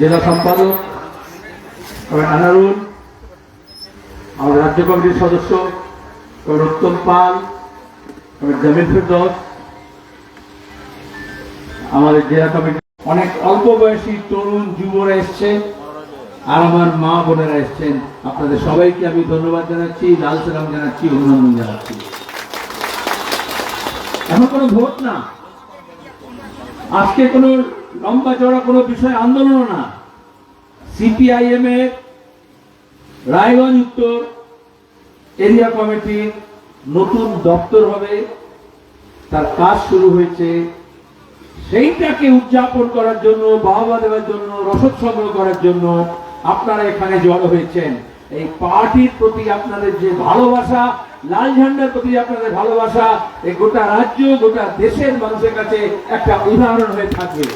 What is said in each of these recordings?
জেলা সম্পাদক আনারুল, আমার রাজ্য কমিটির সদস্য, আমার পাল জামিল ফেরদৌস, আমাদের জেলা কমিটি অনেক অল্প বয়সী তরুণ যুবরা এসছে আর আমার মা বোনেরা এসছেন। আপনাদের সবাইকে আমি ধন্যবাদ জানাচ্ছি, লাল সালাম জানাচ্ছি, অভিনন্দন জানাচ্ছি। এখন কোনো ভোট না। আজকে কোনো লম্বা চড়া কোনো বিষয় আন্দোলন না। সিপিআইএম এর রায়গঞ্জ উত্তর এরিয়া কমিটির নতুন দপ্তর হবে। তার কাজ শুরু হয়েছে। সেইটাকে উদযাপন করার জন্য, বাহবা দেওয়ার জন্য, রসদ সংগ্রহ করার জন্য আপনারা এখানে জড়ো হয়েছেন। এই পার্টির প্রতি আপনাদের যে ভালোবাসা, লাল ঝান্ডার প্রতি আপনাদের ভালোবাসা এই গোটা রাজ্য, গোটা দেশের মানুষের কাছে একটা উদাহরণ হয়ে থাকবে।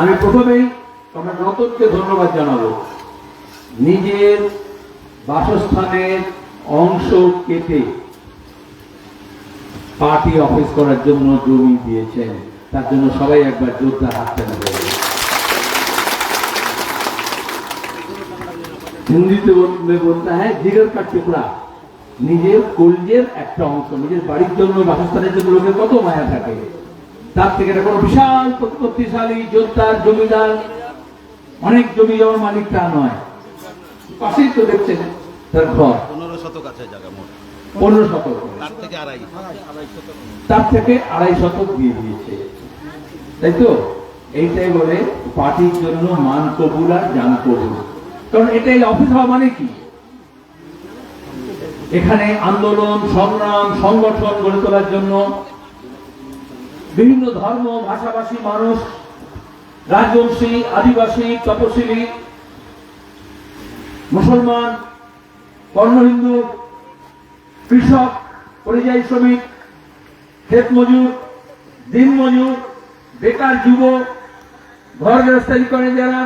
আমি প্রথমেই আমার নতুনকে ধন্যবাদ জানাব। নিজের বাসস্থানের অংশ কেটে পার্টি অফিস করার জন্য জমি দিয়েছেন। তার জন্য সবাই একবার যোদ্ধা হাততে নেবে হিন্দিতে বলতে বলতে হয়, জিগর কার টুকরা। নিজের কলজের একটা অংশ, নিজের বাড়ির জন্য, বাসস্থানের জন্য লোকের কত মায়া থাকে। তার থেকে এটা কোনো বিশাল প্রতিপত্তিশালী যোদ্ধার জমিদার অনেক জমি জমার মালিক তা নয়। পাশেই তো দেখছেন তার ঘর। পনেরো শতক আছে জায়গা মোট। পনেরো শতক। তার থেকে আড়াই। তার থেকে আড়াই শতক দিয়ে দিয়েছে। তাই তো? এইটাই বলে পার্টির জন্য মান কবুল আর জান কবুল। কারণ এটাই অফিস হওয়া মানে কি? এখানে আন্দোলন সংগ্রাম সংগঠন গড়ে তোলার জন্য বিভিন্ন ধর্ম, ভাষাভাষী মানুষ, রাজবংশী, আদিবাসী, তপশিলি, মুসলমান কর্ণ হিন্দু, কৃষক, পরিযায়ী শ্রমিক, ক্ষেত মজুর, দিন মজুর, বেকার যুবক ঘর গৃহস্থালি করেন যারা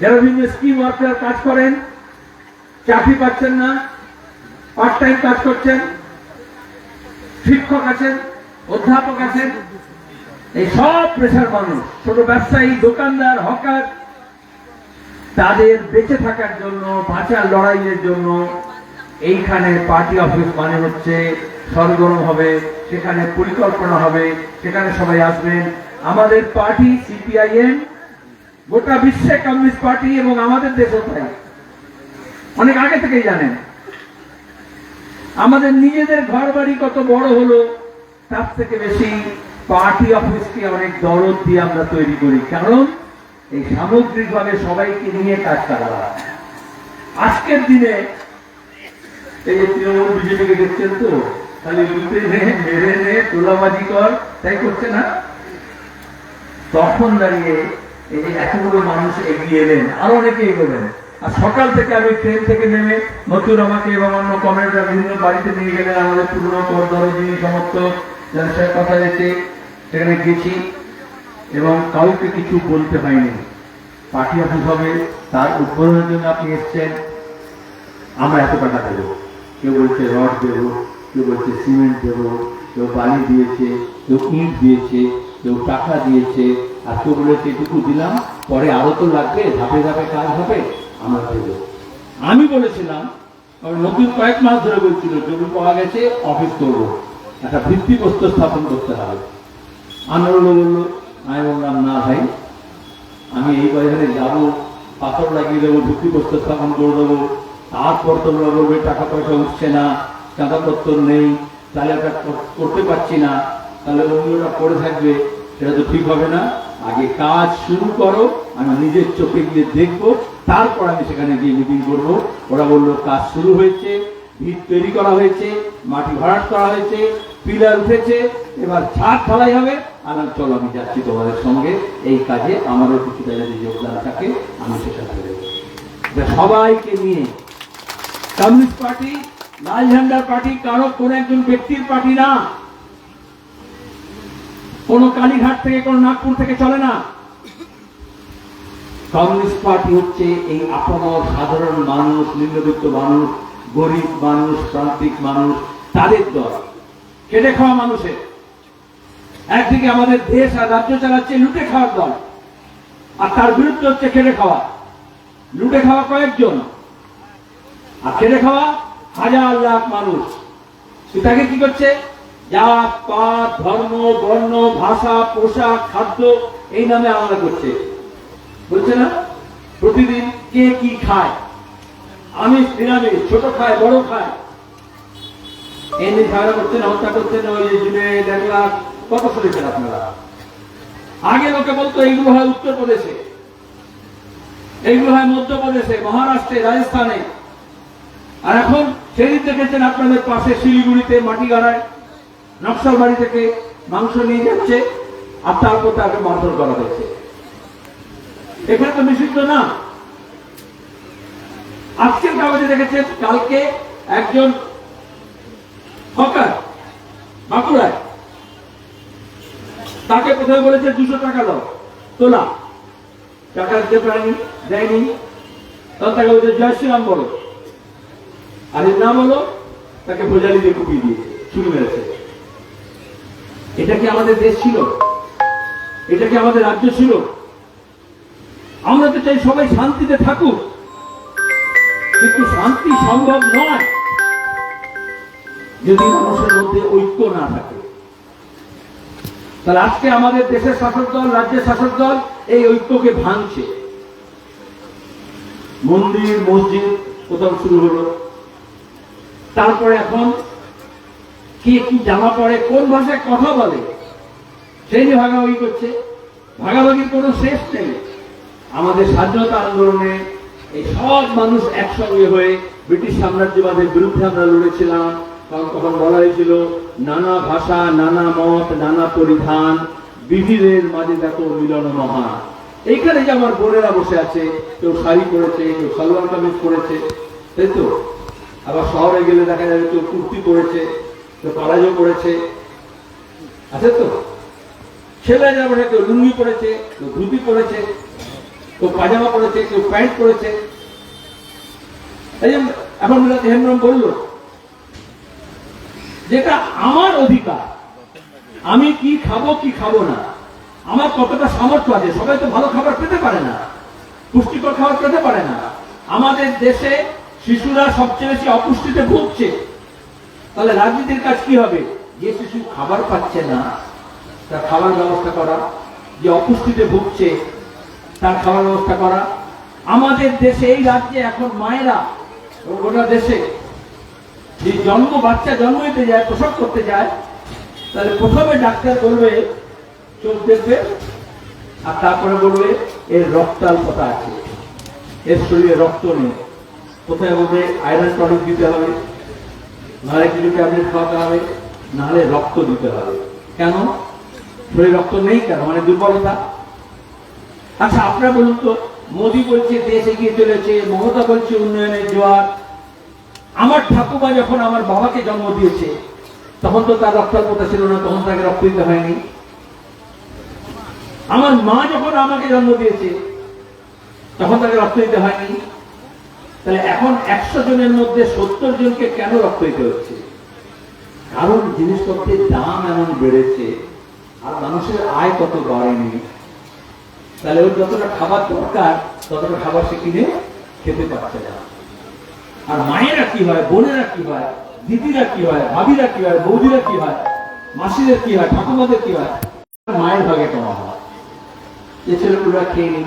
যারা বিভিন্ন স্কিম ওয়ার্কার কাজ করেন, চাকরি পাচ্ছেন না পার্ট টাইম কাজ করছেন, শিক্ষক আছেন অধ্যাপক আছেন। এই সব পেশার মানুষ, ছোট ব্যবসায়ী, দোকানদার, হকার, তাদের বেঁচে থাকার জন্য বাঁচার লড়াইয়ের জন্য এইখানে পার্টি অফিস মানে হচ্ছে সরগরম হবে, সেখানে পরিকল্পনা হবে, সেখানে সবাই আসবেন। আমাদের পার্টি সিপিআইএম গোটা বিশ্বে কমিউনিস্ট পার্টি এবং আমাদের দেশও তাই অনেক আগে থেকেই জানেন। আমাদের নিজেদের ঘর বাড়ি কত বড় হলো তার থেকে বেশি পার্টি অফিসকে অনেক দরদ দিয়ে আমরা তৈরি করি। কারণ এই সামগ্রিকভাবে সবাইকে নিয়ে কাজ করা। আজকের দিনে এই যে তৃণমূল বিজেপিকে দেখছেন তো খালি লুটে নে, মেরে নে, তোলাবাজি কর, তাই করছে না? তখন দাঁড়িয়ে এই যে এতগুলো মানুষ এগিয়ে এলেন, আরও অনেকে এগোলেন আর সকাল থেকে আমি ট্রেন থেকে নেমে নতুন আমাকে এবং অন্য কমেন্টরা বিভিন্ন বাড়িতে নিয়ে গেলেন, আমাদের পুরনো করদরজি সমস্ত যার কথা হয়েছে, সেখানে গেছি এবং কাউকে কিছু বলতে হয়নি। পার্টি অফিস হবে, তার উদ্বোধনের জন্য আপনি এসছেন। আমরা এত টাকা দেবো। কেউ বলছে রড দেবো, কেউ বলছে সিমেন্ট দেবো, কেউ বালি দিয়েছে, কেউ ইট দিয়েছে, কেউ টাকা দিয়েছে, আর কেউ বলেছে, এটুকু দিলাম, পরে আরও তো লাগবে, ধাপে ধাপে কাজ হবে, আমরা দেবো। আমি বলেছিলাম নতুন কয়েক মাস ধরে বলছিল জমি পাওয়া গেছে অফিস করব। একটা ভিত্তিপ্রস্তর স্থাপন করতে হবে। আন্দোলন বলল আমি বললাম, না ভাই। আমি এই বাজারে যাব, পাথর লাগিয়ে দেবো ভিত্তিপ্রস্তর স্থাপন করে দেবো। তারপর তোমরা বলবে, টাকা পয়সা উঠছে না, চাঁদাপত্র নেই, তাহলে একটা করতে পারছি না। তাহলে অন্যরা পড়ে থাকবে, সেটা তো ঠিক হবে না। আগে কাজ শুরু করো, আমি নিজের চোখে গিয়ে দেখব, তারপর আমি সেখানে গিয়ে মিটিং করব। ওরা বলল, কাজ শুরু হয়েছে ভিত তৈরি করা হয়েছে, মাটি ভরাট করা হয়েছে, পিলার উঠেছে, এবার ছাদ ঢালাই হবে। আর চলো, আমি যাচ্ছি তোমাদের সঙ্গে। এই কাজে আমারও কিছুটা যদি যোগদান থাকে, আমি সেটা করে। সবাইকে নিয়ে কমিউনিস্ট পার্টি, লাল ঝান্ডার পার্টি, কারও কোন একজন ব্যক্তির পার্টি না। কোন কালীঘাট থেকে, কোন নাগপুর থেকে চলে না। কমিউনিস্ট পার্টি হচ্ছে এই আপামর সাধারণ মানুষ, নিম্নবিত্ত মানুষ গরিব মানুষ প্রান্তিক মানুষ, তাদের দল। কেটে খাওয়া মানুষের। একদিকে আমাদের দেশ আর রাজ্য চালাচ্ছে লুটে খাওয়ার দল। আর তার বিরুদ্ধে হচ্ছে খেটে খাওয়া। লুটে খাওয়া কয়েকজন। আর খেটে খাওয়া হাজার লাখ মানুষ। তাকে কি করছে? জাত, পাত, ধর্ম, বর্ণ, ভাষা, পোশাক, খাদ্য, এই নামে আলাদা করছে। বলছে না? প্রতিদিন কে কি খায়? আমিষ নিরামিষ ছোট খায়, বড় খায়। এমনি ঝগড়া করছেন হত্যা করছেন ওই দেড় লাখ কত শুনেছেন আপনারা। আগে লোকে বলতো এইগুলো হয় উত্তরপ্রদেশে। এইগুলো হয় মধ্যপ্রদেশে, মহারাষ্ট্রে, রাজস্থানে। আর এখন সেদিন দেখেছেন আপনাদের পাশে শিলিগুড়িতে মাটি গাড়ায় নকশাল বাড়ি থেকে মাংস নিয়ে যাচ্ছে, আর তারপর তাকে মারধর করা হয়েছে। এখানে তো নিষিদ্ধ না। আজকের কাগজে দেখেছেন, কালকে একজন হকার, বাঁকুড়ায়। তাকে কোথায় বলেছে, দুশো টাকা দাও, তোলা। টাকা দিতে পারেনি, দেয়নি। তাকে বলছে জয় শ্রীরাম বলো। আর এর নাম হলো, তাকে ভোজালি দিয়ে কুপিয়ে দিয়েছে শুরু মেরেছে। এটা কি আমাদের দেশ ছিল? এটা কি আমাদের রাজ্য ছিল? আমরা তো চাই সবাই শান্তিতে থাকুক। কিন্তু শান্তি সম্ভব নয়। যদি মানুষের মধ্যে ঐক্য না থাকে। তাহলে আজকে আমাদের দেশের শাসক দল, রাজ্যের শাসক দল এই ঐক্যকে ভাঙছে। মন্দির, মসজিদ কোথাও শুরু হলো। তারপরে এখন কে কি জামা পড়ে কোন ভাষায় কথা বলে, সেই যে ভাগাভাগি করছে। ভাগাভাগির কোনো শেষ নেই। আমাদের স্বাধীনতা আন্দোলনে এই সব মানুষ একসঙ্গে হয়ে ব্রিটিশ সাম্রাজ্যবাদের বিরুদ্ধে আমরা লড়েছিলাম। কারণ তখন বলা হয়েছিল, নানা ভাষা, নানা মত, নানা পরিধান বিবিধের মাঝে দেখো মিলন মহা। এইখানে যে আমার বোনেরা বসে আছে, কেউ শাড়ি পরেছে, কেউ সালোয়ার কামিজ পরেছে, তাই তো? আবার শহরে গেলে দেখা যাবে কেউ কুর্তি পরেছে, কেউ পালাজো পরেছে। আছে তো? ছেলে যাবে কেউ লুঙ্গি পরেছে, কেউ ধুতি পরেছে। কেউ পাজামা পরেছে, কেউ প্যান্ট পরেছে। এখন মিলাতে হেমব্রম বলল, যেটা আমার অধিকার, আমি কি খাব কি খাব না, আমার কতটা সামর্থ্য আছে, সবাই তো ভালো খাবার পেতে পারে না, পুষ্টিকর খাবার পেতে পারে না। আমাদের দেশে শিশুরা সবচেয়ে বেশি অপুষ্টিতে ভুগছে। তাহলে রাজনীতির কাজ কি হবে? যে শিশু খাবার পাচ্ছে না, তার খাবার ব্যবস্থা করা, যে অপুষ্টিতে ভুগছে তার খাবার ব্যবস্থা করা। আমাদের দেশে, এই রাজ্যে এখন মায়েরা গোটা দেশে যে জন্ম, বাচ্চা জন্ম নিতে যায়, প্রসব করতে যায়, তাহলে প্রথমে ডাক্তার বলবে, চোখ দেখবে, আর তারপরে বলবে, এর রক্তাল্পতা আছে। এর শরীরে রক্ত নেই। কোথায় বলবে, আয়রন টনিক দিতে হবে, নাহলে কিছু ট্যাবলেট খাওয়াতে হবে, নাহলে রক্ত দিতে হবে। কেন? শরীরে রক্ত নেই কেন? মানে দুর্বলতা। আচ্ছা আপনারা বলুন তো, মোদী বলছে দেশ এগিয়ে চলেছে, মমতা বলছে উন্নয়নের জোয়ার। আমার ঠাকুমা যখন আমার বাবাকে জন্ম দিয়েছে, তখন তো তার রক্তাল্পতা ছিল না, তখন তাকে রক্ত দিতে হয়নি। আমার মা যখন আমাকে জন্ম দিয়েছে, তখন তাকে রক্ত দিতে হয়নি। তাহলে এখন একশো জনের মধ্যে সত্তর জনকে কেন রক্ত দিতে হচ্ছে? কারণ জিনিসপত্রের দাম এমন বেড়েছে, আর মানুষের আয় কত বাড়েনি। তাহলে ওর যতটা খাবার দরকার, ততটা খাবার সে কিনে খেতে পারছে না। আর মায়েরা কি হয়, বোনেরা কি হয়, দিদিরা কি হয়, ভাবিরা কি হয়, বৌদিরা কি হয়, মাসিদের কি হয়, ঠাকুমাদের কি হয় মায়ের ভাগে কমা হয়। যে ছেলেগুলোরা খেয়ে নিই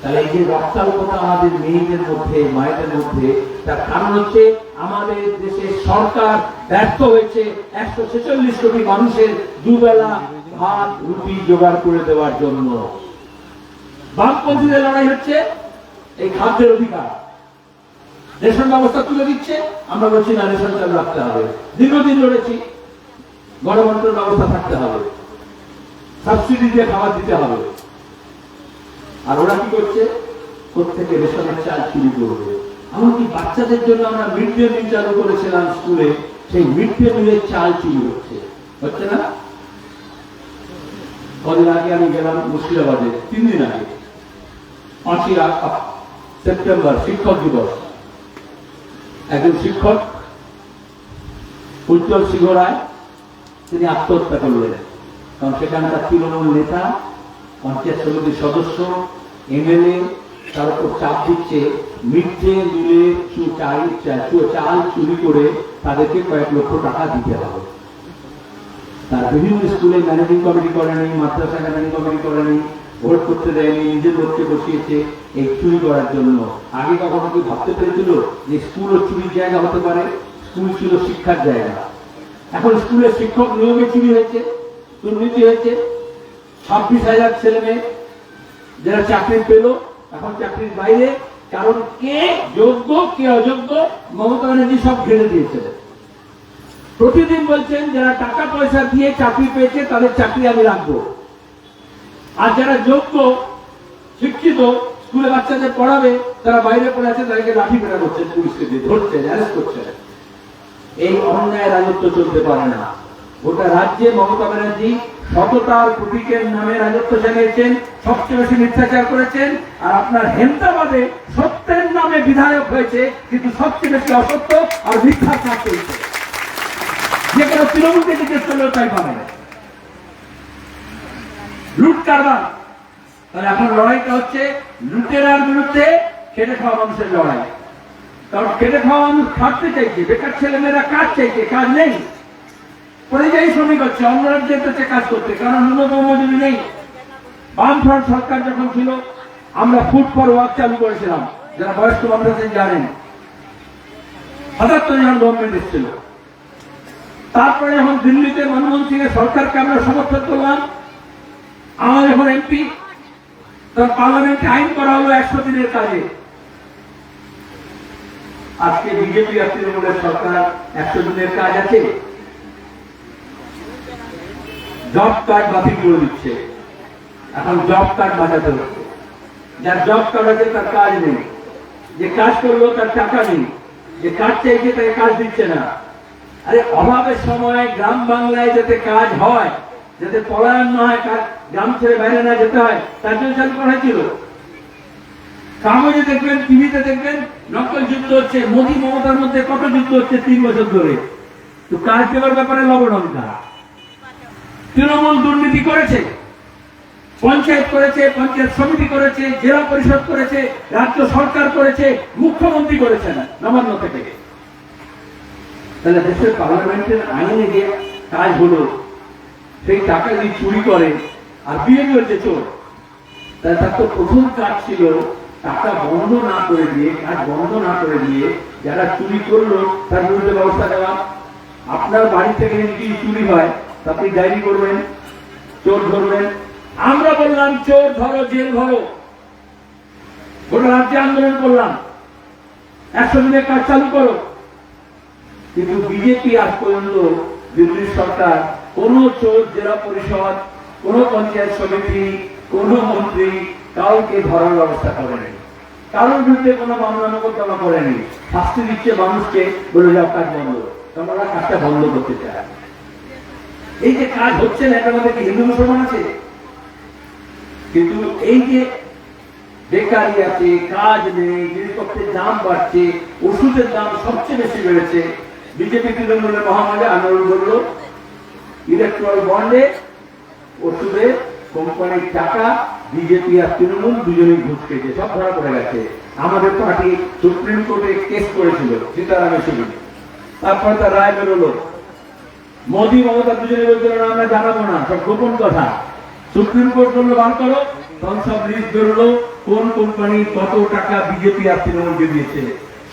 তাহলে এই যে রক্তাল্পতা আমাদের মেয়েদের মধ্যে, মায়েদের মধ্যে, তার কারণ হচ্ছে আমাদের দেশের সরকার ব্যর্থ হয়েছে। একশো ছেচল্লিশ কোটি মানুষের দুবেলা ভাত, রুটি জোগাড় করে দেওয়ার জন্য। বামপন্থীদের লড়াই হচ্ছে এই খাদ্যের অধিকার। রেশন ব্যবস্থা তুলে দিচ্ছে, আমরা বলছি, না, রেশন চালু রাখতে হবে। দীর্ঘদিন লড়েছি গণতন্ত্রের ব্যবস্থা থাকতে হবে। সাবসিডি দিয়ে খাবার দিতে হবে। আর ওরা কি করছে? প্রত্যেকে রেশনের চাল চুরি করবে। এমনকি বাচ্চাদের জন্য আমরা মিড ডে মিল চালু করেছিলাম স্কুলে, সেই মিড ডে মিলের চাল চুরি হচ্ছে। হচ্ছে না? কদিন আগে আমি গেলাম মুর্শিদাবাদে তিন দিন আগে। পাঁচই সেপ্টেম্বর, শিক্ষক দিবস। একজন শিক্ষক, উজ্জ্বল সিংহ রায়, তিনি আত্মহত্যা করলেন। কারণ সেখানকার তৃণমূল নেতা, পঞ্চায়েত সমিতির সদস্য, এমএলএ, তার উপর চাপ দিচ্ছে। চাল চা- চাল চুরি করে তাদেরকে কয়েক লক্ষ টাকা দিতে হবে। তার বিভিন্ন স্কুলে ম্যানেজিং কমিটি করেনি মাদ্রাসা ম্যানেজিং কমিটি করেনি, ভোট করতে দেয়নি, নিজের লোককে বসিয়েছে, এই চুরি করার জন্য। আগে কখনো কি ভাবতে পেরেছিল যে স্কুলও চুরির জায়গা হতে পারে? স্কুল ছিল শিক্ষার জায়গা। এখন স্কুলের শিক্ষক নিয়মে চুরি হয়েছে, দুর্নীতি হয়েছে। ছাব্বিশ হাজার ছেলে মেয়ে যারা চাকরি পেল, এখন চাকরির বাইরে। কারণ কে যোগ্য, কে অযোগ্য, মমতা ব্যানার্জি সব ঘিরে দিয়েছে। প্রতিদিন বলছেন, যারা টাকা পয়সা দিয়ে চাকরি পেয়েছে, তাদের চাকরি আমি রাখব। আর যারা যোগ্য, শিক্ষিত, স্কুলে বাচ্চাদের পড়াবে, তারা বাইরে পড়ে আছে, তাদেরকে লাঠি পেটা করছেন, পুলিশকে দিয়ে ধরছে অ্যারেস্ট করছে এই অন্যায় রাজত্ব চলতে পারে না। গোটা রাজ্যে মমতা ব্যানার্জি সততার প্রতীকের নামে রাজত্ব চালিয়েছেন, সবচেয়ে বেশি মিথ্যাচার করেছেন, আর আপনার হেমতাবাদে সত্যের নামে বিধায়ক হয়েছে, কিন্তু সবচেয়ে বেশি অসত্য আর মিথ্যাচার চলছে। যে কোনো তৃণমূলকে জিজ্ঞেস করলেও তাই পাবে লুট কারবার। তাহলে এখন লড়াইটা হচ্ছে লুটেরার বিরুদ্ধে খেটে খাওয়া মানুষের লড়াই। কারণ খেটে খাওয়া মানুষ খাটতে চাইছে বেকার ছেলেমেয়েরা কাজ চাইছে কাজ নেই। পরিযায়ী শ্রমিক হচ্ছে, অন্য রাজ্যে যেতে কাজ করতে। কারণ ন্যূনতম মজুরি নেই। বামফ্রন্ট সরকার যখন ছিল, আমরা ফুড ফর ওয়ার্ক চালু করেছিলাম। যারা বয়স্ক মানুষ আছেন জানেন। সাতাত্তর জন গভর্নমেন্ট এসেছিল। তারপরে যখন দিল্লিতে মনমোহন সিং এর সরকারকে আমরা সমর্থন করলাম? আমার যখন এমপি তখন পার্লামেন্টে আইন করা হলো একশো দিনের কাজে। আজকে বিজেপি আর তৃণমূলের সরকার একশো দিনের কাজ আছে। জব কার্ড বাতিল করে দিচ্ছে। এখন জব কার্ড বাঁচাতে হচ্ছে। যার জব কার্ড আছে, তার কাজ নেই। যে কাজ করল, তার টাকা নেই। যে কাজ চাইছে, তাকে কাজ দিচ্ছে না। আরে অভাবের সময় গ্রাম বাংলায় যাতে কাজ হয়, যাতে পলায়ন না হয় গ্রাম ছেড়ে বাইরে না যেতে হয়, তার জন্য চালু করা হয়েছিল। কাগজে দেখবেন, টিভিতে দেখবেন, নকল যুদ্ধ হচ্ছে, মোদী মমতার মধ্যে কত যুদ্ধ হচ্ছে তিন বছর ধরে। তো কাজ দেওয়ার ব্যাপারে লবণঙ্কা তৃণমূল দুর্নীতি করেছে, পঞ্চায়েত করেছে, পঞ্চায়েত সমিতি করেছে, জেলা পরিষদ করেছে, রাজ্য সরকার করেছে, মুখ্যমন্ত্রী করেছেন নবান্ন থেকে। তাহলে দেশের পার্লামেন্টের আইনে যে কাজ হলো, সেই টাকা যদি চুরি করে আর বিজেপি হচ্ছে চোর, তাহলে তার তো প্রথম কাজ ছিল টাকা বন্ধ না করে দিয়ে, কাজ বন্ধ না করে দিয়ে যারা চুরি করল, তার বিরুদ্ধে ব্যবস্থা নেওয়া। আপনার বাড়ি থেকে যদি চুরি হয়, তা আপনি ডায়েরি করবেন, চোর ধরবেন। আমরা বললাম, চোর ধরো, জেল ধরো। গোটা রাজ্যে আন্দোলন করলাম। একশো দিনের কাজ চালু করো। কিন্তু বিজেপি আজ পর্যন্ত দিল্লির সরকার কোন চোর, জেলা পরিষদ, কোন পঞ্চায়েত সমিতি, কোন মন্ত্রী কাউকে ধরার ব্যবস্থা করেনি। কারোর বিরুদ্ধে কোনো মামলা মোকদ্দমা করেনি। শাস্তি দিচ্ছে মানুষকে বলে যাও কাজ বন্ধ। তোমরা কাজটা বন্ধ করতে চায় এই যে কাজ হচ্ছে না এটার মধ্যে হিন্দু মুসলমান আছে? কিন্তু এই যে বেকারি আছে, কাজ নেই, জিনিসপত্রের দাম বাড়ছে, ওষুধের দাম সবচেয়ে বেশি বেড়েছে বিজেপি তৃণমূলের মহামারী আন্দোলন করল ইলেকট্রাল বন্ডে ওষুধে কোম্পানির টাকা, বিজেপি আর তৃণমূল দুজনেই ঘুষ খেয়েছে, সব ধরা পড়ে গেছে। আমাদের পার্টি সুপ্রিম কোর্টে কেস করেছিল, সীতারামের ছবি তারপরে তার রায় বেরোলো। মোদী মমতা দুজনে বলছিল, না, আমরা জানাব না, সব গোপন কথা। সুপ্রিম কোর্ট বলল, বার করো। তখন সব লিস্ট বেরোলো, কোন কোম্পানি কত টাকা বিজেপি আর তৃণমূলকে দিয়েছে।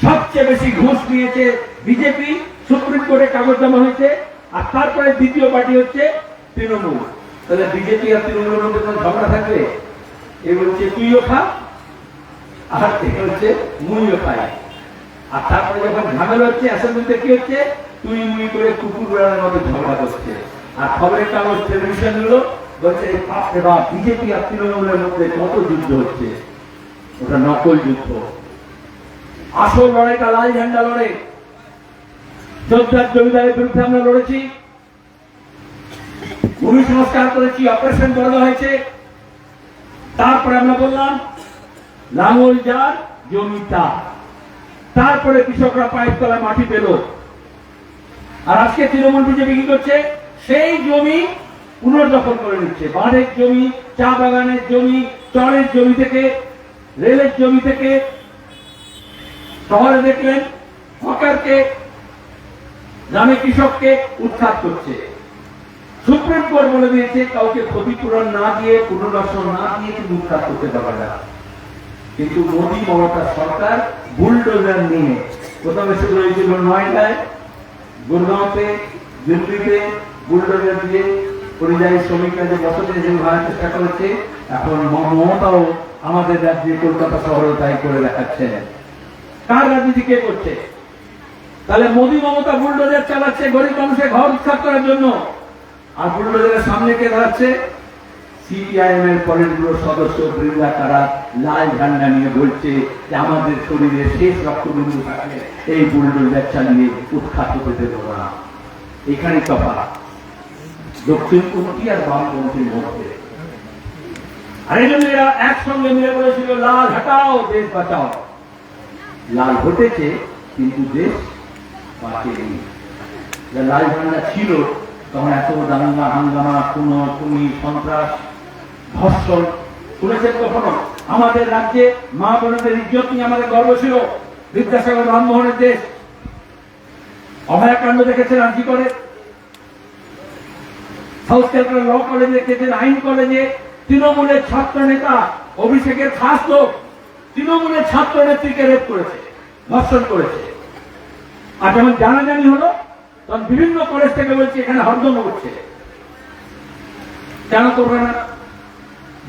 সবচেয়ে বেশি ঘুষ নিয়েছে বিজেপি, সুপ্রিম কোর্টে কাগজ জমা হয়েছে, আর তারপরে দ্বিতীয় পার্টি হচ্ছে তৃণমূল। তাহলে বিজেপি আর তৃণমূলের মধ্যে কোনো ঝগড়া থাকবে এ বলছে তুইও খা, আর হচ্ছে মুইও খাই। আর তারপরে যখন ঝামেলা হচ্ছে, অ্যাসেম্বলিতে কি হচ্ছে? তুই মুই করে কুকুর বেড়ানোর মতো ঝগড়া করছে। আর খবরের কাগজ, টেলিভিশনগুলো বলছে, বাপরে বাপ, বিজেপি আর তৃণমূলের মধ্যে কত যুদ্ধ হচ্ছে? ওটা নকল যুদ্ধ। আসল লড়াইটা লাল ঝান্ডা লড়াই যোদ্ধার জমিদারের বিরুদ্ধে আমরা লড়েছি। ভূমি সংস্কার করেছি অপারেশন করানো হয়েছে। তারপরে আমরা বললাম, লাঙল যার, জমি তার। তারপরে কৃষকরা পায়ের তলায় মাটি পেল। আর আজকে তৃণমূল বিজেপি কি করছে? সেই জমি পুনর্দখল করে নিচ্ছে। বাঁধের জমি, চা বাগানের জমি, চরের জমি থেকে, রেলের জমি থেকে শহরে দেখলেন হকারকে, গ্রামে কৃষককে উৎখাত করছে। সুপ্রিম কোর্ট বলে দিয়েছে, কাউকে ক্ষতিপূরণ না দিয়ে, পুনর্বাসন না দিয়ে কিন্তু উৎখাত করতে পারবে না। কিন্তু মোদী মমতা সরকার বুলডোজার নিয়ে প্রথমে শুরু হয়েছিল নয়টায়, গুরগাঁওতে, দিল্লিতে বুলডোজার দিয়ে পরিযায়ী শ্রমিকরা যে বসতি যে ভাড়ার চেষ্টা করেছে, এখন মমতাও আমাদের রাজ্যে কলকাতা শহরে তাই করে দেখাচ্ছে কার রাজনীতি কে করছে? তাহলে মোদী মমতা বুলডোজার চালাচ্ছে গরিব মানুষের ঘর উৎখাত করার জন্য। আর বুলডোজারের সামনে কে দাঁড়াচ্ছে? সিপিআইএম এর পলিটব্যুরো সদস্য বৃন্দা তারা লাল ঝান্ডা নিয়ে বলছে যে আমাদের শরীরে শেষ রক্তবিন্দু থাকলে এই বুলডোজার চালিয়ে উৎখাত হতে দেব না। এখানে তফা দক্ষিণপন্থী আর বামপন্থীর মধ্যে। আর এই জন্য এরা একসঙ্গে মিলে বলেছিল, লাল, হটাও, দেশ বাঁচাও। লাল ঘটেছে, কিন্তু দেশ বাঁচেনি। লাল ঝান্ডা ছিল, তখন এত দাঙ্গা, হাঙ্গামা কোনো খুনি, সন্ত্রাস ধর্ষণ শুনেছেন কখনো? আমাদের রাজ্যে মা বোনদের ইজ্জত নিয়ে আমাদের গর্ব ছিল। বিদ্যাসাগর রামমোহনের দেশ। অভয়াকাণ্ড দেখেছেন আর্জি করে? সাউথ ক্যালকাটা ল কলেজে দেখেছেন আইন কলেজে তৃণমূলের ছাত্র নেতা, অভিষেকের খাস লোক। তৃণমূলের ছাত্র নেত্রীকে রেপ করেছে, ধর্ষণ করেছে। আর যখন জানাজানি হলো, তখন বিভিন্ন কলেজ থেকে বলছে, এখানে হরদম করছে কেন করবে না?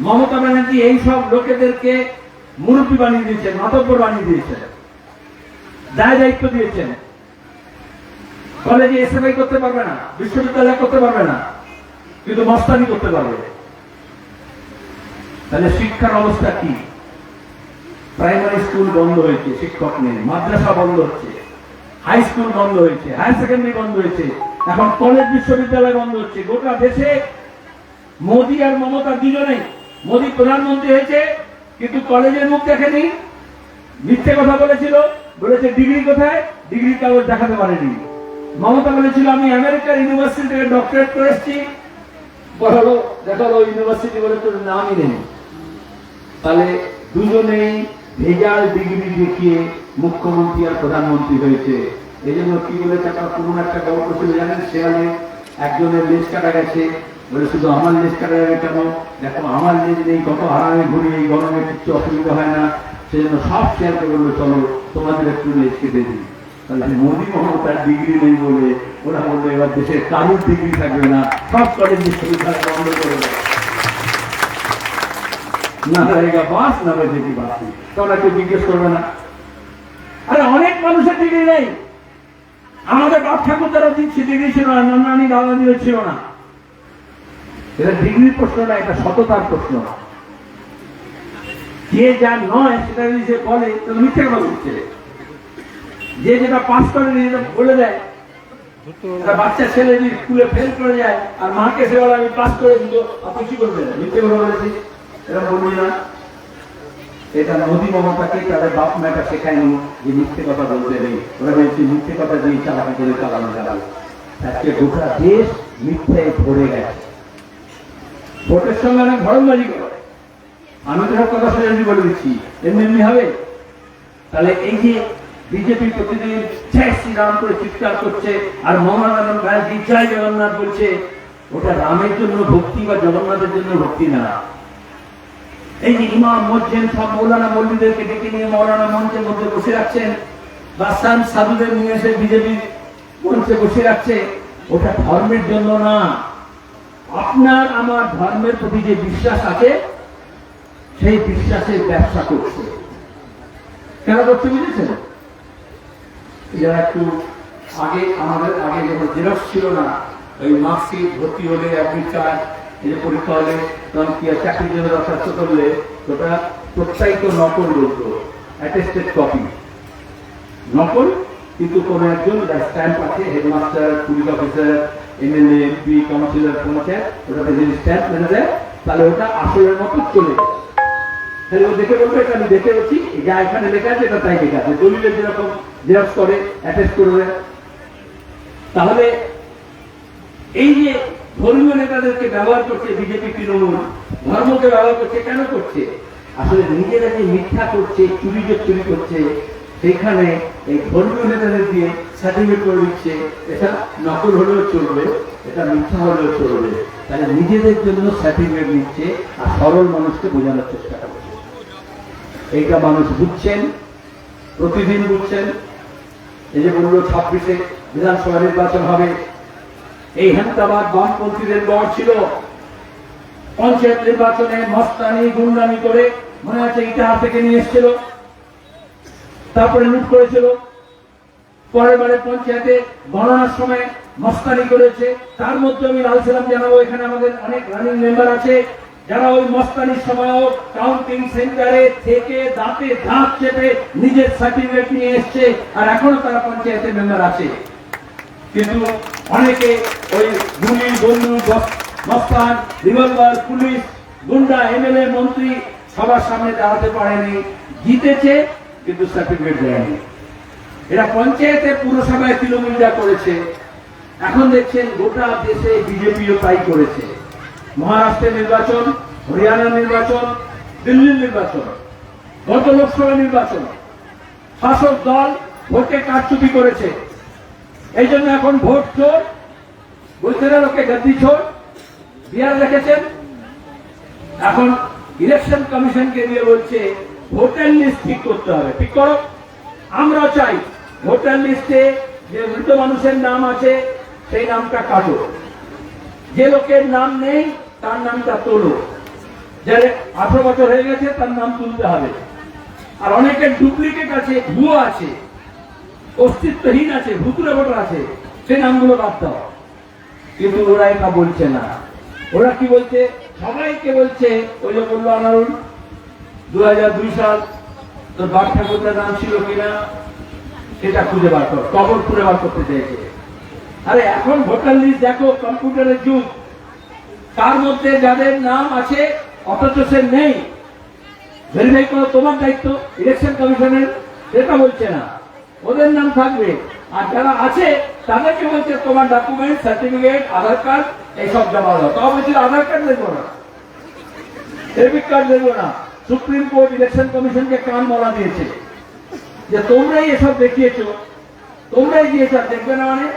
মমতা ব্যানার্জি এইসব লোকেদেরকে মুরব্বী বানিয়ে দিয়েছেন, মাতব্বর বানিয়ে দিয়েছেন। দায় দায়িত্ব দিয়েছেন। কলেজে এসএফআই করতে পারবে না, বিশ্ববিদ্যালয় করতে পারবে না, কিন্তু মস্তানি করতে পারবে। তাহলে শিক্ষার অবস্থা কি? প্রাইমারি স্কুল বন্ধ হয়েছে, শিক্ষক নেই, মাদ্রাসা বন্ধ হচ্ছে, হাই স্কুল বন্ধ হয়েছে, হায়ার সেকেন্ডারি বন্ধ হয়েছে, এখন কলেজ বিশ্ববিদ্যালয় বন্ধ হচ্ছে, গোটা দেশে মোদী আর মমতা দুজনেই, মোদী প্রধানমন্ত্রী হয়েছে, কিন্তু কলেজের মুখ দেখেনি, মিথ্যে কথা বলেছিল, বলেছে ডিগ্রি কোথায় ডিগ্রি কাগজ দেখাতে পারেনি। মমতা বলেছিল, আমি আমেরিকার ইউনিভার্সিটি থেকে ডক্টরেট করে এসেছি। দেখাল, ইউনিভার্সিটি বলে তোর নামই নেই। তাহলে দুজনেই ভেজাল ডিগ্রি দেখিয়ে মুখ্যমন্ত্রী আর প্রধানমন্ত্রী হয়েছে। এই জন্য কি বলেছে একটা পুরনো একটা গল্প ছিল জানেন? শেয়ালে একজনের লেজ কাটা গেছে। বলে শুধু আমার লেজ কাটা যাবে কেন? দেখো, আমার লেজ নেই, কত হারামে ঘুরি, এই গরমে কিছু অসুবিধা হয় না। সেজন্য সব শেয়ারকে বলল, চলো, তোমাদের একটু লেজ কেটে দিই। তাহলে মোদী মমতার ডিগ্রি নেই বলে ওরা বলল, এবার দেশের কারুর ডিগ্রি থাকবে না। সব কলেজ বিশ্ববিদ্যালয় বন্ধ করে দেবে না বাস না বাস তোমরা জিজ্ঞেস করবে না। আরে, অনেক মানুষের ডিগ্রি নেই। আমাদের বাপ ঠাকুর তারা দিচ্ছে, ডিগ্রি ছিল না ছিল না। এটা প্রশ্ন না, এটা সততার প্রশ্ন। যে যা নয়, সেটা যদি সে বলে, তাহলে মিথ্যে কথা বলছে। যে যেটা পাস করে যেটা বলে দেয়। বাচ্চা ছেলে যদি স্কুলে ফেল করে যায়, আর মাকে সে বলে আমি পাস করে দিল আপনি কি করবেন? মিথ্যে কথা বলেছি এটা বলবি না এটা মোদী মমতাকে তাদের বাপ মাটা শেখায়নি যে মিথ্যে কথা বলতে নেই। ওরা বলছে, মিথ্যে কথা দিয়ে চালাকি করে চালানো যাবে আজকে গোটা দেশ মিথ্যে ভরে গেছে। ভোটের সঙ্গে অনেক ভরমবাজি করে। আমি তো সব কথা সোজাসুজি বলে দিচ্ছি। এমনি এমনি হবে? তাহলে এই যে বিজেপি প্রতিদিন জয় শ্রীরাম করে চিৎকার করছে, আর মহানন্দ ব্যানার্জি জয় জগন্নাথ বলছে, ওটা রামের জন্য ভক্তি বা জগন্নাথের জন্য ভক্তি না। এই যে ইমাম মসজিদ, সব মৌলানা ডেকে নিয়ে মৌলানা মঞ্চের মধ্যে বসে রাখছেন। সাধুদের নিয়ে এসে বিজেপি মঞ্চে বসে রাখছে। ওটা ধর্মের জন্য না। আপনার আমার ধর্মের প্রতি যে বিশ্বাস আছে, সেই বিশ্বাসের ব্যবসা করছে। কেন করতে বুঝেছেন? যারা একটু আগে আমাদের, আগে যখন জেরক্স ছিল না, ওই মার্কশিট ভর্তি হলে অ্যাডমিট কার্ড এই যে পরীক্ষা হলে চাকরির জন্য দরখাস্ত করলে ওটা প্রত্যায়িত নকল বলতো অ্যাটেস্টেড কপি নকল, কিন্তু কোনো একজন স্ট্যাম্প আছে headmaster police officer MLA MP councillor panchayat ওটাতে যদি স্ট্যাম্প মেরে দেয় তাহলে ওটা আসলের মতো চলে তাহলে ও দেখে বলবে, এটা আমি দেখে রয়েছি যা এখানে লেখা আছে, এটা তাই লেখা আছে। দলিলে যেরকম জেরক্স করে অ্যাটাচ করবে তাহলে এই যে ধর্মীয় নেতাদেরকে ব্যবহার করছে বিজেপি, তৃণমূল। ধর্মকে ব্যবহার করছে কেন করছে? আসলে নিজেরা যে মিথ্যা করছে, চুরি যে চুরি করছে, সেখানে এই ধর্মীয় নেতাদের দিয়ে সার্টিফিকেট করে দিচ্ছে। এটা নকল হলেও চলবে, এটা মিথ্যা হলেও চলবে। তাহলে নিজেদের জন্য সার্টিফিকেট নিচ্ছে আর সরল মানুষকে বোঝানোর চেষ্টা করছে। এইটা মানুষ বুঝছেন, প্রতিদিন বুঝছেন। এই যে বলল ছাব্বিশে বিধানসভা নির্বাচন হবে এই হেমতাবাদ বামপন্থীদের গড় ছিল। পঞ্চায়েত নির্বাচনে মস্তানি, গুন্ডামি করে মনে আছে ইতিহাস থেকে নিয়ে এসেছিল। তারপরে লুট করেছিল। পরের বারে পঞ্চায়েতে গণনার সময় মস্তানি করেছে। তার মধ্যে আমি লাল সালাম জানাব, এখানে আমাদের অনেক রানিং মেম্বার আছে। যারা ওই মস্তানির সময়ও কাউন্টিং সেন্টারে থেকে দাঁতে দাঁত চেপে নিজের সার্টিফিকেট নিয়ে এসছে। আর এখনও তারা পঞ্চায়েতের মেম্বার আছে। কিন্তু অনেকে ওই গুলি বন্ধু মস্তান রিভলভার, পুলিশ, গুন্ডা, এমএলএ, মন্ত্রী সবার সামনে দাঁড়াতে পারেনি। জিতেছে, কিন্তু সার্টিফিকেট দেয়নি। এরা পঞ্চায়েতে, পুরসভায় তৃণমূলরা করেছে। এখন দেখছেন গোটা দেশে বিজেপিও তাই করেছে। মহারাষ্ট্রের নির্বাচন, হরিয়ানা নির্বাচন, দিল্লির নির্বাচন, গত লোকসভা নির্বাচন। শাসক দল ভোটে কারচুপি করেছে। এই জন্য এখন ভোট চোর বলতে লোকে গদ্দি চোর, বিহার দেখেছেন এখন ইলেকশন কমিশনকে দিয়ে বলছে, ভোটার লিস্ট ঠিক করতে হবে। ঠিক করো। আমরা চাই ভোটার লিস্টে যে মৃত মানুষের নাম আছে, সেই নামটা কাটো। যে লোকের নাম নেই, তার নামটা তোলো। যারা আঠারো বছর হয়ে গেছে, তার নাম তুলতে হবে। আর অনেকের ডুপ্লিকেট আছে, ভুয়ো আছে। অস্তিত্বহীন আছে ভুতুরে ভোটার আছে, সেই নামগুলো বাদ দাও। কিন্তু ওরা এটা বলছে না। ওরা কি বলছে? সবাইকে বলছে, ওই যে বলল আনারুল দু দুই সাল তোর বাপ ঠাকুরটার নাম ছিল কিনা, সেটা খুঁজে বার কর, কবর খুঁজে বার করতে চেয়েছে। আরে এখন ভোটার লিস্ট দেখো, কম্পিউটারের যুগ। তার মধ্যে যাদের নাম আছে, অথচ সে নেই। ভেরিফাই করা, তোমার দায়িত্ব ইলেকশন কমিশনের সেটা বলছে না। ওদের নাম থাকবে। আর যারা আছে, তাদেরকে বলছে, তোমার ডকুমেন্ট সার্টিফিকেট আধার কার্ড এইসব জমা দাও। তাও বলছিল আধার কার্ড দেবো না। ডেবিট কার্ড দেবো না। সুপ্রিম কোর্ট ইলেকশন কমিশনকে কান বলা দিয়েছে যে, তোমরাই এসব দেখিয়েছো। তোমরাই দিয়েছ দেখবে না মানে?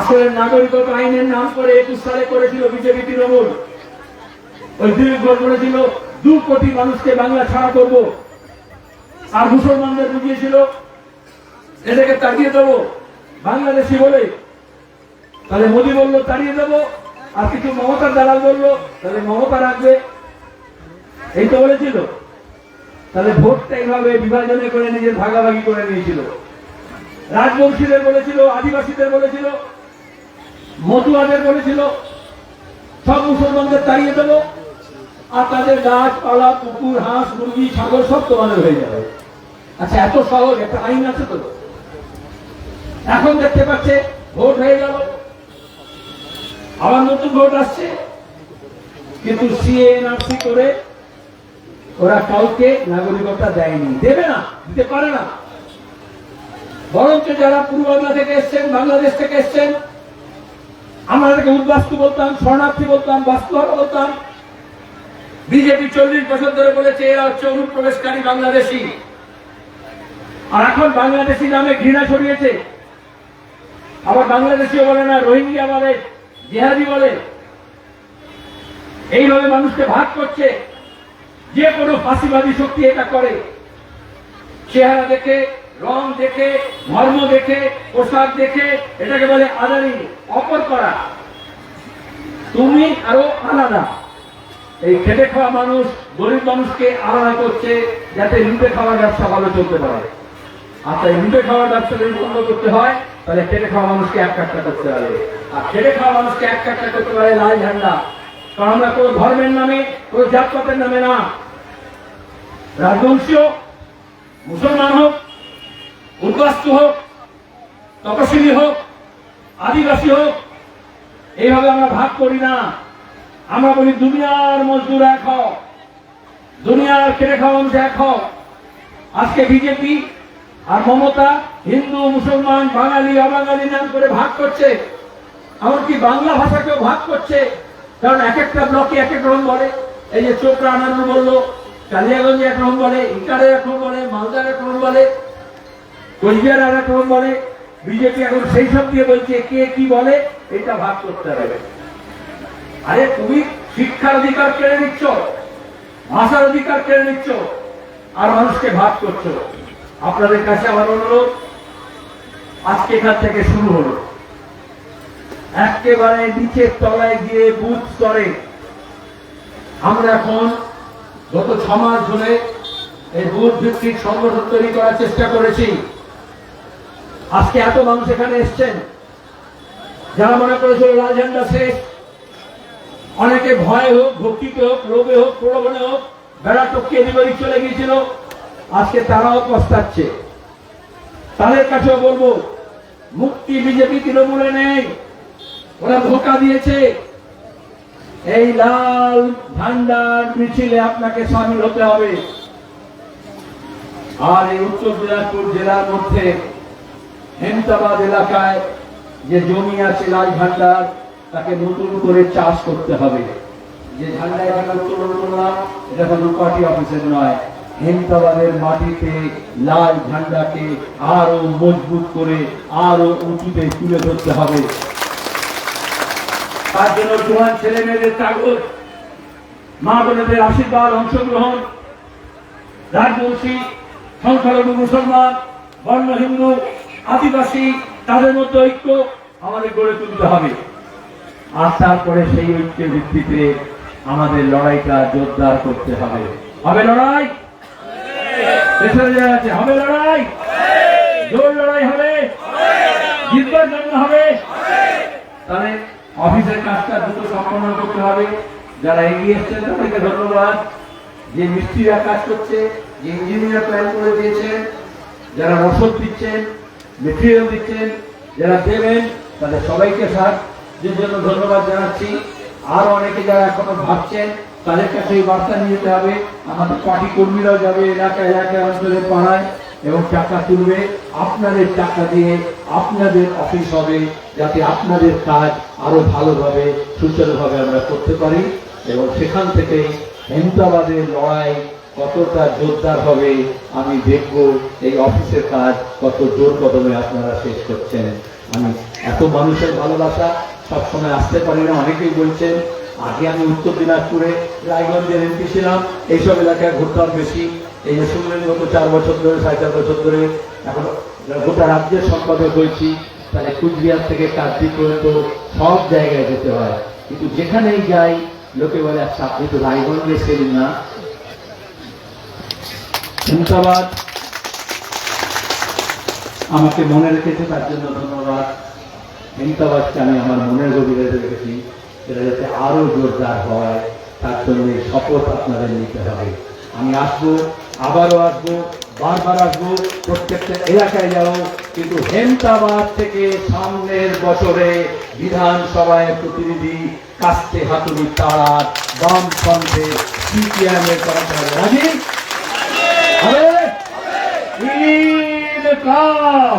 আসলে নাগরিকত্ব আইনের নাম করে একুশ সালে করেছিল বিজেপি তৃণমূল। ওই দিলীপ ঘোষ বলেছিল, দু কোটি মানুষকে বাংলা ছাড়া করব। আর মুসলমানদের বুঝিয়েছিল এটাকে তাড়িয়ে দেবো। বাংলাদেশি বলে। তাহলে মোদী বলল, তাড়িয়ে দেবো। আর কিছু মমতার দালাল বলল, তাহলে মমতা রাখবে। এই তো বলেছিল। তাহলে ভোটটা এইভাবে বিভাজনে করে নিজের ভাগাভাগি করে নিয়েছিল। রাজবংশীদের বলেছিল, আদিবাসীদের বলেছিল, মতুয়াদের বলেছিল, সব মুসলমানদের তাড়িয়ে দেবো। আর তাদের গাছপালা কুকুর হাঁস, মুরগি, ছাগল সব তোমাদের হয়ে যাবে। আচ্ছা এত সহজ, একটা আইন আছে তো? এখন দেখতে পাচ্ছে ভোট হয়ে গেল। আবার নতুন ভোট আসছে। কিন্তু সিএনআরসি করে ওরা কাউকে নাগরিকতা দেয়নি। দেবে না, দিতে পারে না। বরঞ্চ যারা পূর্ব বাংলা থেকে এসছেন, বাংলাদেশ থেকে এসছেন আমরা তাদেরকে উদ্বাস্তু বলতাম, শরণার্থী বলতাম, বাস্তুহারা বলতাম। বিজেপি চল্লিশ বছর ধরে বলেছে, এরা হচ্ছে অনুপ্রবেশকারী বাংলাদেশি। আর এখন বাংলাদেশি নামে ঘৃণা ছড়িয়েছে। আবার বাংলাদেশিও বলে না রোহিঙ্গা বলে, জেহাদি বলে। এইভাবে মানুষকে ভাগ করছে। যে কোনো ফাঁসিবাদী শক্তি এটা করে। চেহারা দেখে, রং দেখে, ধর্ম দেখে, পোশাক দেখে, এটাকে বলে আদানি, অপর করা। তুমি আরও আলাদা। এই খেটে খাওয়া মানুষ, গরিব মানুষকে আলাদা করছে যাতে লুটে খাওয়ার ব্যবসা ভালো চলতে পারে। আর তাই লুটে খাওয়ার ব্যবসা যদি বন্ধ করতে হয় তাহলে খেটে খাওয়া মানুষকে এক কাটটা করতে পারে আর খেটে খাওয়া মানুষকে এক কাটটা করতে পারে লাল ঝান্ডা। কারণ আমরা কোনো ধর্মের নামে কোনো জাতপাতের নামে না। রাজবংশীয়, মুসলমান হোক উদ্বাস্তু হোক তপশিলি হোক, আদিবাসী হোক, এইভাবে আমরা ভাগ করি না। আমরা বলি, দুনিয়ার মজদুর এক হও। দুনিয়ার খেটে খাওয়া মানুষ এক হও। আজকে বিজেপি আর মমতা হিন্দু, মুসলমান, বাঙালি, অবাঙালি নাম করে ভাগ করছে। এমনকি বাংলা ভাষাকেও ভাগ করছে। কারণ এক একটা ব্লকে এক এক রকম বলে। এই যে চোপড়া আনন্দ বলল, কালিয়াগঞ্জে এক রকম বলে, ইটারে এক রকম বলে, মালদার এক রকম বলে, কোচবিহার আর এক রকম বলে। বিজেপি এখন সেই সব দিয়ে বলছে, কে কি বলে, এটা ভাগ করতে হবে। আরে তুমি শিক্ষার অধিকার কেড়ে নিচ্ছ, ভাষার অধিকার কেড়ে নিচ্ছ, আর মানুষকে ভাগ করছ। আপনাদের কাছে আমার অনুরোধ, আজকে এখান থেকে শুরু হলো। একেবারে নিচের তলায় গিয়ে বুথ স্তরে আমরা এখন গত ছ মাস ধরে এই বুথ ভিত্তিক সংগঠন তৈরি করার চেষ্টা করেছি। আজকে এত মানুষ এখানে এসছেন, যারা মনে করেছিল লাল ঝান্ডা শেষ। অনেকে ভয় হোক, ভক্তিতে হোক লোভে হোক, প্রলোভনে হোক বেড়া টপকিয়ে দিবারি চলে গিয়েছিল। আজকে তারাও পস্তাচ্ছে। তাদের কাছেও বলব, মুক্তি বিজেপি তৃণমূলে নেই, ওরা ধোকা দিয়েছে। এই লাল ভান্ডার মিছিলে আপনাকে সামিল হতে হবে। আর এই উত্তর দিনাজপুর জেলার মধ্যে হেমতাবাদ এলাকায় যে জমি আছে লাল ভান্ডার, তাকে নতুন করে চাষ করতে হবে। যে ঝান্ডা এখানে উত্তোলন করলাম, এটা কোনো পার্টি অফিসের নয়। হেমতাবাদের মাটিতে লাল ঝান্ডাকে আরও মজবুত করে, আরও উঁচুতে তুলে ধরতে হবে। তার জন্য জোয়ান ছেলে মেয়েদের কাগজ মা বোনেদের আশীর্বাদ, অংশগ্রহণ। রাজবংশী, সংখ্যালঘু মুসলমান, বর্ণ হিন্দু, আদিবাসী, তাদের মধ্যে ঐক্য আমাদের গড়ে তুলতে হবে। আর তারপরে সেই ঐক্যের ভিত্তিতে আমাদের লড়াইটা জোরদার করতে হবে। হবে লড়াই? আছে, হবে লড়াই? জোর লড়াই হবে? জিতবার জন্য হবে? তাহলে অফিসের কাজটা দ্রুত সম্পন্ন করতে হবে। যারা এগিয়ে এসছেন, তাদেরকে ধন্যবাদ। যে মিস্ত্রিরা কাজ করছে, যে ইঞ্জিনিয়ার প্ল্যান করে দিয়েছেন, যারা রসদ দিচ্ছেন মেটেরিয়াল দিচ্ছেন, যারা দেবেন, তাদের সবাইকে সাহায্যের জন্য ধন্যবাদ জানাচ্ছি। আরও অনেকে যারা এখনও ভাবছেন তাদের কাছে এই বার্তা নিয়ে যেতে হবে। আমাদের পার্টি কর্মীরাও যাবে এলাকায় এলাকায় অঞ্চলে পাড়ায় এবং টাকা তুলবে। আপনাদের টাকা দিয়ে আপনাদের অফিস হবে যাতে আপনাদের কাজ আরও ভালোভাবে, সুচারুভাবে আমরা করতে পারি এবং সেখান থেকে হেমতাবাদের লড়াই কতটা জোরদার হবে আমি দেখব। এই অফিসের কাজ কত জোর কদমে আপনারা শেষ করছেন। আমি এত মানুষের ভালোবাসা সবসময় আসতে পারি না, অনেকেই বলছেন, আগে আমি উত্তর দিনাজপুরে রায়গঞ্জের এমপি ছিলাম এইসব এলাকায় ঘুরতাম বেশি। এই যে শুনলেন গত চার বছর ধরে, সাড়ে চার বছর ধরে এখন গোটা রাজ্যের সম্পাদক হয়েছি। তাহলে কুচবিহার থেকে কার্তিক পর্যন্ত সব জায়গায় যেতে হয়। কিন্তু যেখানেই যাই, লোকে বলে আচ্ছা আপনি তো রায়গঞ্জে ছিলেন না। ধন্যবাদ। আমাকে মনে রেখেছে, তার জন্য ধন্যবাদ। হিমতাবাদকে আমি আমার মনের গভীরে রেখেছি। এটা যাতে আরও জোরদার হয়। তার জন্য শপথ আপনাদের নিতে হবে। আমি আসব, আবারও আসব, বারবার আসব, প্রত্যেকটা এলাকায় যাব, কিন্তু হেমতাবাদ থেকে সামনের বছরে বিধানসভায় প্রতিনিধি কাস্তে হাতুড়ি তারা বাম ফ্রন্টে সিপিএমের হবে। রাজি? ইনকাম!